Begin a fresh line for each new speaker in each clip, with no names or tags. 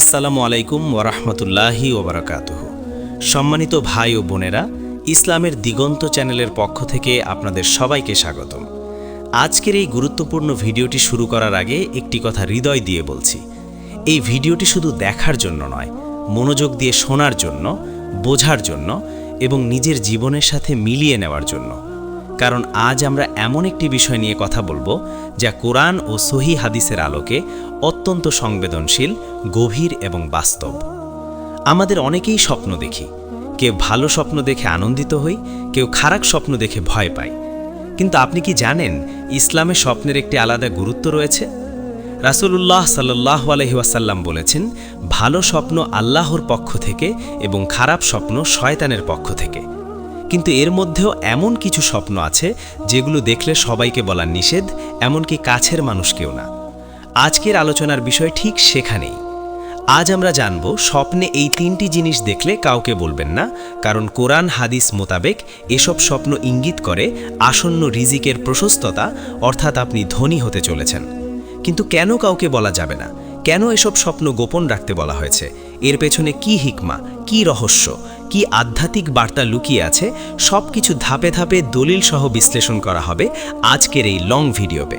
আসসালামু আলাইকুম ওরহমতুল্লাহি ওবরাকাতুহ সম্মানিত ভাই ও বোনেরা, ইসলামের দিগন্ত চ্যানেলের পক্ষ থেকে আপনাদের সবাইকে স্বাগতম। আজকের এই গুরুত্বপূর্ণ ভিডিওটি শুরু করার আগে একটি কথা হৃদয় দিয়ে বলছি। এই ভিডিওটি শুধু দেখার জন্য নয়, মনোযোগ দিয়ে শোনার জন্য, বোঝার জন্য এবং নিজের জীবনের সাথে মিলিয়ে নেওয়ার জন্য। কারণ আজ আমরা এমন একটি বিষয় নিয়ে কথা বলব, যা কোরআন ও সহি হাদিসের আলোকে অত্যন্ত সংবেদনশীল, গভীর এবং বাস্তব। আমাদের অনেকেই স্বপ্ন দেখি, কেউ ভালো স্বপ্ন দেখে আনন্দিত হই, কেউ খারাপ স্বপ্ন দেখে ভয় পায় কিন্তু আপনি কি জানেন ইসলামে স্বপ্নের একটি আলাদা গুরুত্ব রয়েছে? রাসূলুল্লাহ সাল্লাহ আলহিউসাল্লাম বলেছেন, ভালো স্বপ্ন আল্লাহর পক্ষ থেকে এবং খারাপ স্বপ্ন শয়তানের পক্ষ থেকে। কিন্তু এর মধ্যেও এমন কিছু স্বপ্ন আছে যেগুলো দেখলে সবাইকে বলা নিষেধ, এমনকি কাছের মানুষকেও না। আজকের আলোচনার বিষয় ঠিক সেখানেই। আজ আমরা জানব, স্বপ্নে এই তিনটি জিনিস দেখলে কাউকে বলবেন না, কারণ কোরআন হাদিস মোতাবেক এসব স্বপ্ন ইঙ্গিত করে আসন্ন রিজিকের প্রশস্ততা, অর্থাৎ আপনি ধনী হতে চলেছেন। কিন্তু কেন কাউকে বলা যাবে না? কেন এসব স্বপ্ন গোপন রাখতে বলা হয়েছে? এর পেছনে কি হিকমা, কি রহস্য? কি আধ্যাত্মিক বার্তা লুকিয়ে আছে সব কিছু ধাপে ধাপে দলিল সহ বিশ্লেষণ করা হবে আজকের এই লং ভিডিওতে।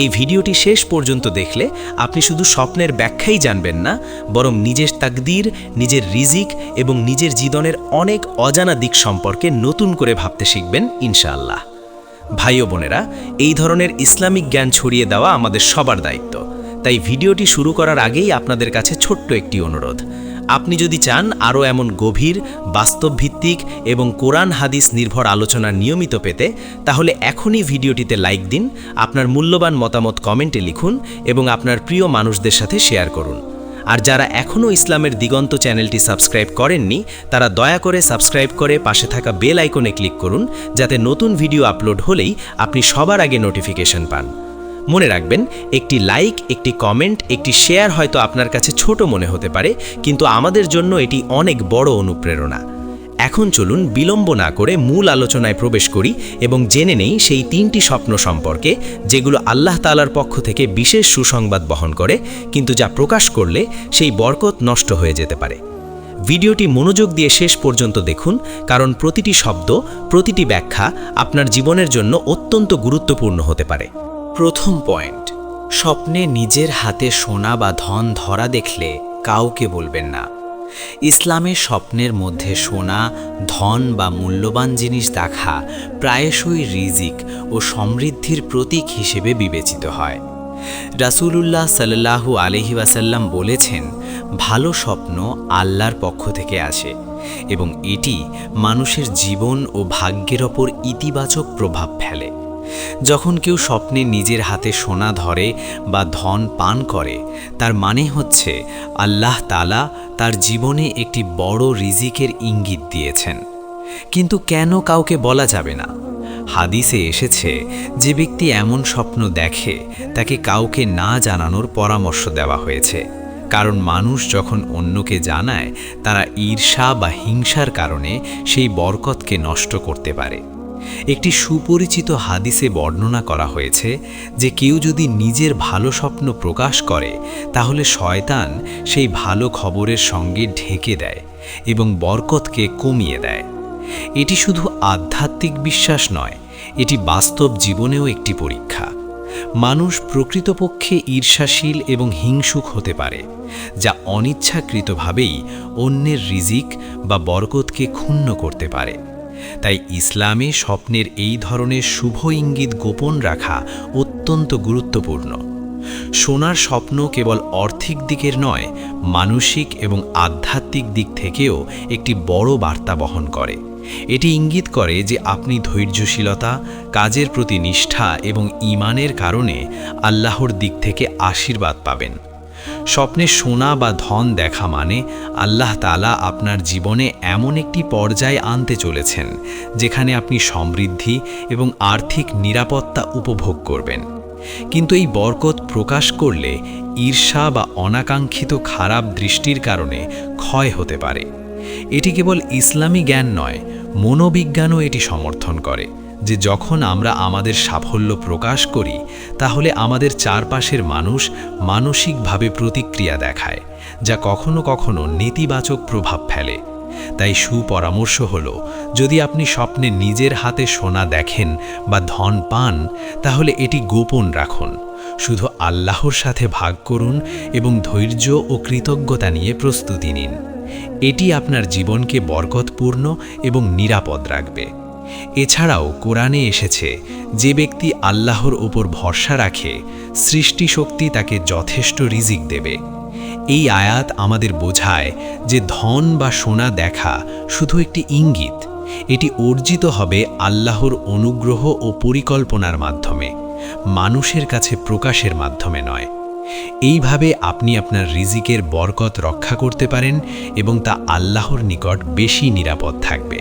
এই ভিডিওটি শেষ পর্যন্ত দেখলে আপনি শুধু স্বপ্নের ব্যাখ্যাই জানবেন না, বরং নিজের তাকদির, নিজের রিজিক এবং নিজের জীবনের অনেক অজানা দিক সম্পর্কে নতুন করে ভাবতে শিখবেন, ইনশাআল্লাহ। ভাই ও বোনেরা, এই ধরনের ইসলামিক জ্ঞান ছড়িয়ে দেওয়া আমাদের সবার দায়িত্ব। তাই ভিডিওটি শুরু করার আগেই আপনাদের কাছে ছোট্ট একটি অনুরোধ। আপনি যদি চান আরও এমন গভীর, বাস্তবভিত্তিক এবং কোরআন হাদিস নির্ভর আলোচনা নিয়মিত পেতে, তাহলে এখনই ভিডিওটিতে লাইক দিন, আপনার মূল্যবান মতামত কমেন্টে লিখুন এবং আপনার প্রিয় মানুষদের সাথে শেয়ার করুন। আর যারা এখনও ইসলামের দিগন্ত চ্যানেলটি সাবস্ক্রাইব করেননি, তারা দয়া করে সাবস্ক্রাইব করে পাশে থাকা বেল আইকনে ক্লিক করুন, যাতে নতুন ভিডিও আপলোড হলেই আপনি সবার আগে নোটিফিকেশন পান। মনে রাখবেন, একটি লাইক, একটি কমেন্ট, একটি শেয়ার হয়তো আপনার কাছে ছোট মনে হতে পারে, কিন্তু আমাদের জন্য এটি অনেক বড় অনুপ্রেরণা। এখন চলুন বিলম্ব না করে মূল আলোচনায় প্রবেশ করি এবং জেনে নেই সেই তিনটি স্বপ্ন সম্পর্কে, যেগুলো আল্লাহ তালার পক্ষ থেকে বিশেষ সুসংবাদ বহন করে, কিন্তু যা প্রকাশ করলে সেই বরকত নষ্ট হয়ে যেতে পারে। ভিডিওটি মনোযোগ দিয়ে শেষ পর্যন্ত দেখুন, কারণ প্রতিটি শব্দ, প্রতিটি ব্যাখ্যা আপনার জীবনের জন্য অত্যন্ত গুরুত্বপূর্ণ হতে পারে। প্রথম পয়েন্ট, স্বপ্নে নিজের হাতে সোনা বা ধন ধরা দেখলে কাউকে বলবেন না। ইসলামের স্বপ্নের মধ্যে সোনা, ধন বা মূল্যবান জিনিস দেখা প্রায়শই রিজিক ও সমৃদ্ধির প্রতীক হিসেবে বিবেচিত হয়। রাসূলুল্লাহ সাল্লাহু আলহি বলেছেন, ভালো স্বপ্ন আল্লাহর পক্ষ থেকে আসে এবং এটি মানুষের জীবন ও ভাগ্যের ওপর ইতিবাচক প্রভাব ফেলে। যখন কেউ স্বপ্নে নিজের হাতে সোনা ধরে বা ধন পান করে, তার মানে হচ্ছে আল্লাহ তালা তার জীবনে একটি বড় রিজিকের ইঙ্গিত দিয়েছেন। কিন্তু কেন কাউকে বলা যাবে না? হাদিসে এসেছে, যে ব্যক্তি এমন স্বপ্ন দেখে, তাকে কাউকে না জানানোর পরামর্শ দেওয়া হয়েছে। কারণ মানুষ যখন অন্যকে জানায়, তারা ঈর্ষা বা হিংসার কারণে সেই বরকতকে নষ্ট করতে পারে। একটি সুপরিচিত হাদিসে বর্ণনা করা হয়েছে যে কেউ যদি নিজের ভালো স্বপ্ন প্রকাশ করে, তাহলে শয়তান সেই ভালো খবরের সঙ্গে ঢেকে দেয় এবং বরকতকে কমিয়ে দেয়। এটি শুধু আধ্যাত্মিক বিশ্বাস নয়, এটি বাস্তব জীবনেও একটি পরীক্ষা। মানুষ প্রকৃতপক্ষে ঈর্ষাশীল এবং হিংসুক হতে পারে, যা অনিচ্ছাকৃতভাবেই অন্যের রিজিক বা বরকতকে ক্ষুণ্ণ করতে পারে। তাই ইসলামে স্বপ্নের এই ধরনের শুভ ইঙ্গিত গোপন রাখা অত্যন্ত গুরুত্বপূর্ণ। সোনার স্বপ্ন কেবল অর্থিক দিকের নয়, মানসিক এবং আধ্যাত্মিক দিক থেকেও একটি বড় বার্তা বহন করে। এটি ইঙ্গিত করে যে আপনি ধৈর্যশীলতা, কাজের প্রতি নিষ্ঠা এবং ইমানের কারণে আল্লাহর দিক থেকে আশীর্বাদ পাবেন। স্বপ্নে সোনা বা ধন দেখা মানে আল্লাহ তালা আপনার জীবনে এমন একটি পর্যায়ে আনতে চলেছেন, যেখানে আপনি সমৃদ্ধি এবং আর্থিক নিরাপত্তা উপভোগ করবেন। কিন্তু এই বরকত প্রকাশ করলে ঈর্ষা বা অনাকাঙ্ক্ষিত খারাপ দৃষ্টির কারণে ক্ষয় হতে পারে। এটি কেবল ইসলামী জ্ঞান নয়, মনোবিজ্ঞানও এটি সমর্থন করে।
যে যখন আমরা আমাদের সাফল্য প্রকাশ করি, তাহলে আমাদের চারপাশের মানুষ মানসিকভাবে প্রতিক্রিয়া দেখায়, যা কখনো কখনো নেতিবাচক প্রভাব ফেলে। তাই সুপরামর্শ হল, যদি আপনি স্বপ্নে নিজের হাতে সোনা দেখেন বা ধন পান, তাহলে এটি গোপন রাখুন। শুধু আল্লাহর সাথে ভাগ করুন এবং ধৈর্য ও কৃতজ্ঞতা নিয়ে প্রস্তুতি নিন। এটি আপনার জীবনকে বরকতপূর্ণ এবং নিরাপদ রাখবে। এছাড়াও কোরআনে এসেছে, যে ব্যক্তি আল্লাহর ওপর ভরসা রাখে, সৃষ্টিশক্তি তাকে যথেষ্ট রিজিক দেবে। এই আয়াত আমাদের বোঝায় যে ধন বা সোনা দেখা শুধু একটি ইঙ্গিত। এটি অর্জিত হবে আল্লাহর অনুগ্রহ ও পরিকল্পনার মাধ্যমে, মানুষের কাছে প্রকাশের মাধ্যমে নয়। এইভাবে আপনি আপনার রিজিকের বরকত রক্ষা করতে পারেন এবং তা আল্লাহর নিকট বেশি নিরাপদ থাকবে।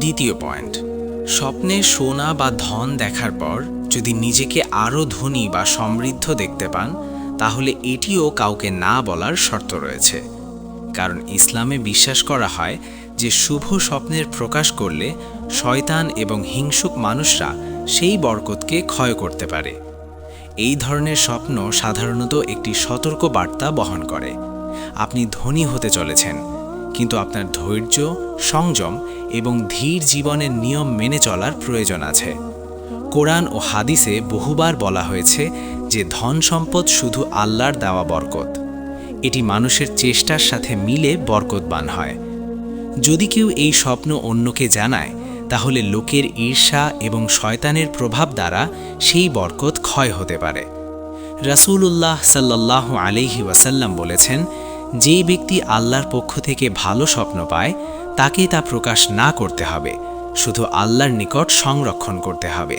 দ্বিতীয় পয়েন্ট স্বপ্নে সোনা বা ধন দেখার পর যদি নিজেকে আরও ধনী বা সমৃদ্ধ দেখতে পান, তাহলে এটিও কাউকে না বলার শর্ত রয়েছে। কারণ ইসলামে বিশ্বাস করা হয় যে শুভ স্বপ্নের প্রকাশ করলে শয়তান এবং হিংসুক মানুষরা সেই বরকতকে ক্ষয় করতে পারে। এই ধরনের স্বপ্ন সাধারণত একটি সতর্ক বার্তা বহন করে। আপনি ধনী হতে চলেছেন, কিন্তু আপনার ধৈর্য, সংযম এবং ধীর জীবনের নিয়ম মেনে চলার প্রয়োজন আছে। কোরআন ও হাদিসে বহুবার বলা হয়েছে যে ধন সম্পদ শুধু আল্লাহর দেওয়া বরকত। এটি মানুষের চেষ্টার সাথে মিলে বরকতবান হয়। যদি কেউ এই স্বপ্ন অন্যকে জানায়, তাহলে লোকের ঈর্ষা এবং শয়তানের প্রভাব দ্বারা সেই বরকত ক্ষয় হতে পারে। রাসূলুল্লাহ সাল্লাহ আলাইহি ওয়াসাল্লাম বলেছেন যেই ব্যক্তি আল্লাহর পক্ষ থেকে ভালো স্বপ্ন পায় তাকে তা প্রকাশ না করতে হবে, শুধু আল্লাহর নিকট সংরক্ষণ করতে হবে।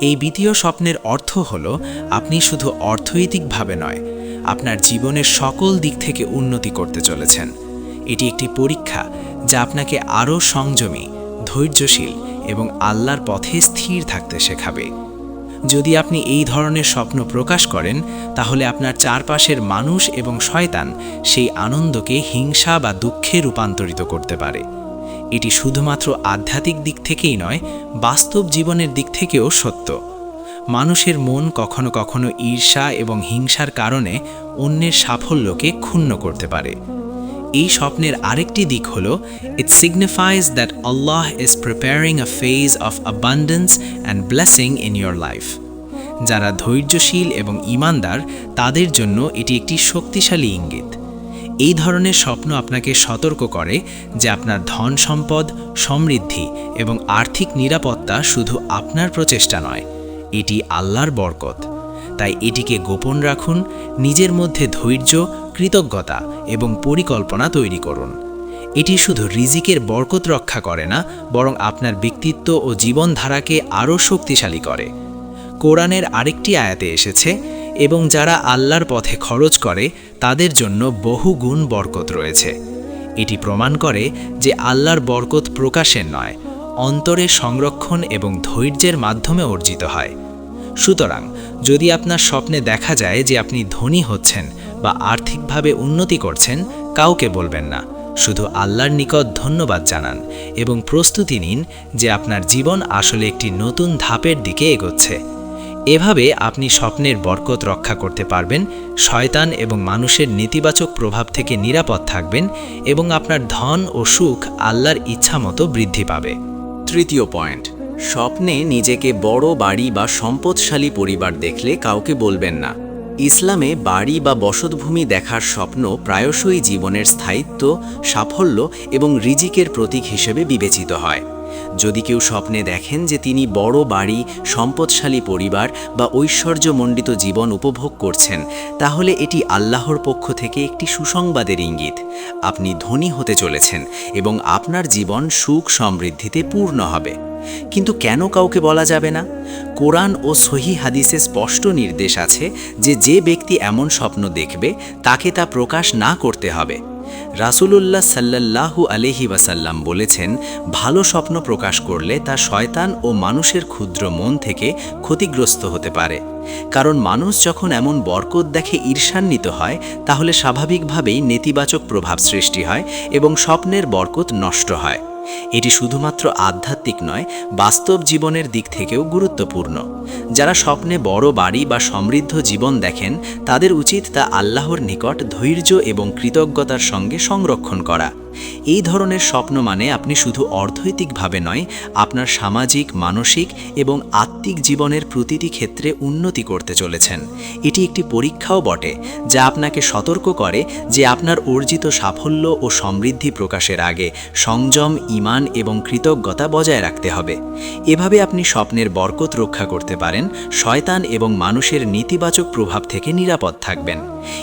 এই দ্বিতীয় স্বপ্নের অর্থ হল, আপনি শুধু অর্থনৈতিকভাবে নয়, আপনার জীবনের সকল দিক থেকে উন্নতি করতে চলেছেন। এটি একটি পরীক্ষা, যা আপনাকে আরও সংযমী, ধৈর্যশীল এবং আল্লাহর পথে স্থির থাকতে শেখাবে। যদি আপনি এই ধরনের স্বপ্ন প্রকাশ করেন, তাহলে আপনার চারপাশের মানুষ এবং শয়তান সেই আনন্দকে হিংসা বা দুঃখে রূপান্তরিত করতে পারে। এটি শুধুমাত্র আধ্যাত্মিক দিক থেকেই নয়, বাস্তব জীবনের দিক থেকেও সত্য। মানুষের মন কখনো কখনো ঈর্ষা এবং হিংসার কারণে অন্যের সাফল্যকে ক্ষুণ্ণ করতে পারে। এই স্বপ্নের আরেকটি দিক হল it signifies that Allah is preparing a phase of abundance and blessing in your life যারা ধৈর্যশীল এবং ইমানদার, তাদের জন্য এটি একটি শক্তিশালী ইঙ্গিত। এই ধরনের স্বপ্ন আপনাকে সতর্ক করে যে আপনার ধন সম্পদ, সমৃদ্ধি এবং আর্থিক নিরাপত্তা শুধু আপনার প্রচেষ্টা নয়, এটি আল্লাহর বরকত। তাই এটিকে গোপন রাখুন, নিজের মধ্যে ধৈর্য কৃতজ্ঞতা এবং পরিকল্পনা তৈরি করুন। এটি শুধু রিজিকের বরকত রক্ষা করে না, বরং আপনার ব্যক্তিত্ব ও জীবনধারাকে আরও শক্তিশালী করে। কোরআনের আরেকটি আয়াতে এসেছে, এবং যারা আল্লাহর পথে খরচ করে, তাদের জন্য বহু গুণ বরকত রয়েছে। এটি প্রমাণ করে যে আল্লাহর বরকত প্রকাশের নয়, অন্তরে সংরক্ষণ এবং ধৈর্যের মাধ্যমে অর্জিত হয়। সুতরাং যদি আপনার স্বপ্নে দেখা যায় যে আপনি ধনী হচ্ছেন বা আর্থিকভাবে উন্নতি করছেন কাউকে বলবেন না। শুধু আল্লাহর নিকট ধন্যবাদ জানান এবং প্রস্তুতি নিন যে আপনার জীবন আসলে একটি নতুন ধাপের দিকে এগোচ্ছে। এভাবে আপনি স্বপ্নের বরকত রক্ষা করতে পারবেন, শয়তান এবং মানুষের নেতিবাচক প্রভাব থেকে নিরাপদ থাকবেন এবং আপনার ধন ও সুখ আল্লাহর ইচ্ছামতো বৃদ্ধি পাবে।
তৃতীয় পয়েন্ট, স্বপ্নে নিজেকে বড় বাড়ি বা সম্পদশালী পরিবার দেখলে কাউকে বলবেন না। ইসলামে বাড়ি বা বসতভূমি দেখার স্বপ্ন প্রায়শই জীবনের স্থায়িত্ব, সাফল্য এবং রিজিকের প্রতীক হিসেবে বিবেচিত হয়। যদি কেউ স্বপ্নে দেখেন যে তিনি বড় বাড়ি, সম্পদশালী পরিবার বা ঐশ্বর্যমণ্ডিত জীবন উপভোগ করছেন, তাহলে এটি আল্লাহর পক্ষ থেকে একটি সুসংবাদের ইঙ্গিত। আপনি ধনী হতে চলেছেন এবং আপনার জীবন সুখ সমৃদ্ধিতে পূর্ণ হবে। কিন্তু কেন কাউকে বলা যাবে না? কোরআন ও সহি হাদিসে স্পষ্ট নির্দেশ আছে যে যে ব্যক্তি এমন স্বপ্ন দেখবে, তাকে তা প্রকাশ না করতে হবে। রাসূলুল্লাহ সাল্লাল্লাহু আলহি ওয়াসাল্লাম বলেছেন, ভালো স্বপ্ন প্রকাশ করলে তা শয়তান ও মানুষের ক্ষুদ্র মন থেকে ক্ষতিগ্রস্ত হতে পারে। কারণ মানুষ যখন এমন বরকত দেখে ঈর্ষান্বিত হয়, তাহলে স্বাভাবিকভাবেই নেতিবাচক প্রভাব সৃষ্টি হয় এবং স্বপ্নের বরকত নষ্ট হয়। এটি শুধুমাত্র আধ্যাত্মিক নয়, বাস্তব জীবনের দিক থেকেও গুরুত্বপূর্ণ। যারা স্বপ্নে বড় বাড়ি বা সমৃদ্ধ জীবন দেখেন, তাদের উচিত তা আল্লাহর নিকট ধৈর্য এবং কৃতজ্ঞতার সঙ্গে সংরক্ষণ করা। এই ধরনের স্বপ্ন মানে আপনি শুধু অর্থনৈতিকভাবে নয়, আপনার সামাজিক, মানসিক এবং আত্মিক জীবনের প্রতিটি ক্ষেত্রে উন্নতি করতে চলেছেন। এটি একটি পরীক্ষাও বটে, যা আপনাকে সতর্ক করে যে আপনার অর্জিত সাফল্য ও সমৃদ্ধি প্রকাশের আগে সংযম ইমান এবং কৃতজ্ঞতা বজায় রাখতে হবে। এভাবে আপনি স্বপ্নের বরকত রক্ষা করতে পারেন, শয়তান এবং মানুষের নেতিবাচক প্রভাব থেকে নিরাপদ থাকবেন।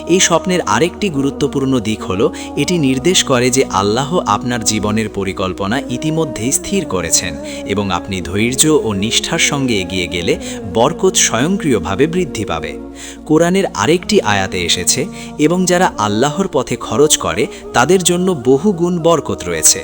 এই স্বপ্নের আরেকটি গুরুত্বপূর্ণ দিক হল, এটি নির্দেশ করে যে আল্লাহ আপনার জীবনের পরিকল্পনা ইতিমধ্যেই স্থির করেছেন এবং আপনি ধৈর্য ও নিষ্ঠার সঙ্গে এগিয়ে গেলে বরকত স্বয়ংক্রিয়ভাবে বৃদ্ধি পাবে। কোরআনের আরেকটি আয়াতে এসেছে, এবং যারা আল্লাহর পথে খরচ করে, তাদের জন্য বহু গুণ বরকত রয়েছে।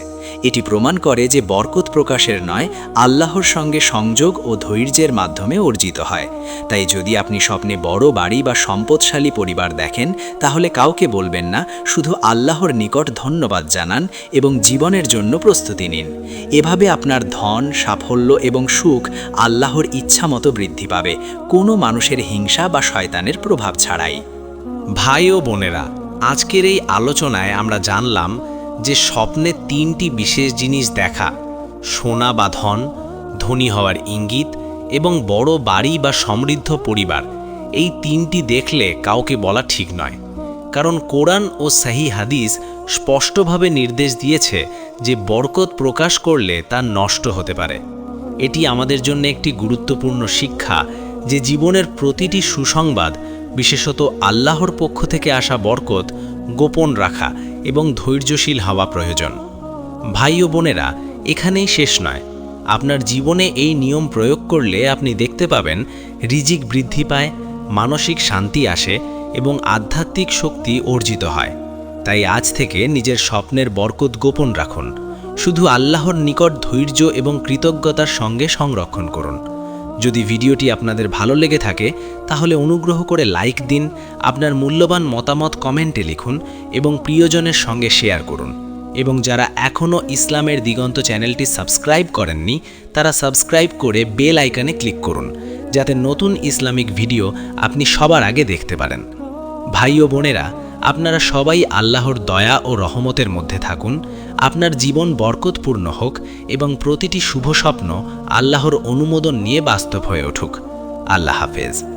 এটি প্রমাণ করে যে বরকত প্রকাশের নয়, আল্লাহর সঙ্গে সংযোগ ও ধৈর্যের মাধ্যমে অর্জিত হয়। তাই যদি আপনি স্বপ্নে বড় বাড়ি বা সম্পদশালী পরিবার দেখেন, তাহলে কাউকে বলবেন না, শুধু আল্লাহর নিকট ধন্যবাদ জানান এবং জীবনের জন্য প্রস্তুতি নিন। এভাবে আপনার ধন, সাফল্য এবং সুখ আল্লাহর ইচ্ছামতো বৃদ্ধি পাবে, কোনো মানুষের হিংসা বা শয়তানের প্রভাব ছাড়াই।
ভাই ও বোনেরা, আজকের এই আলোচনায় আমরা জানলাম যে স্বপ্নে তিনটি বিশেষ জিনিস দেখা, সোনা বা ধন, ধনী হওয়ার ইঙ্গিত এবং বড় বাড়ি বা সমৃদ্ধ পরিবার, এই তিনটি দেখলে কাউকে বলা ঠিক নয়। কারণ কোরআন ও সাহি হাদিস স্পষ্টভাবে নির্দেশ দিয়েছে যে বরকত প্রকাশ করলে তা নষ্ট হতে পারে। এটি আমাদের জন্য একটি গুরুত্বপূর্ণ শিক্ষা যে জীবনের প্রতিটি সুসংবাদ, বিশেষত আল্লাহর পক্ষ থেকে আসা বরকত, গোপন রাখা এবং ধৈর্যশীল হওয়া প্রয়োজন। ভাই ও বোনেরা, এখানেই শেষ নয়। আপনার জীবনে এই নিয়ম প্রয়োগ করলে আপনি দেখতে পাবেন, রিজিক বৃদ্ধি পায়, মানসিক শান্তি আসে এবং আধ্যাত্মিক শক্তি অর্জিত হয়। তাই আজ থেকে নিজের স্বপ্নের বরকত গোপন রাখুন। শুধু আল্লাহর নিকট ধৈর্য এবং কৃতজ্ঞতার সঙ্গে সংরক্ষণ করুন। যদি ভিডিওটি আপনাদের ভালো লেগে থাকে, তাহলে অনুগ্রহ করে লাইক দিন, আপনার মূল্যবান মতামত কমেন্টে লিখুন এবং প্রিয়জনের সঙ্গে শেয়ার করুন। এবং যারা এখনও ইসলামের দিগন্ত চ্যানেলটি সাবস্ক্রাইব করেননি, তারা সাবস্ক্রাইব করে বেল আইকনে ক্লিক করুন, যাতে নতুন ইসলামিক ভিডিও আপনি সবার আগে দেখতে পারেন। ভাই ও বোনেরা আপনারা সবাই আল্লাহর দয়া ও রহমতের মধ্যে থাকুন। আপনার জীবন বরকতপূর্ণ হোক এবং প্রতিটি শুভ স্বপ্ন আল্লাহর অনুমোদন নিয়ে বাস্তব হয়ে উঠুক। আল্লাহ হাফেজ।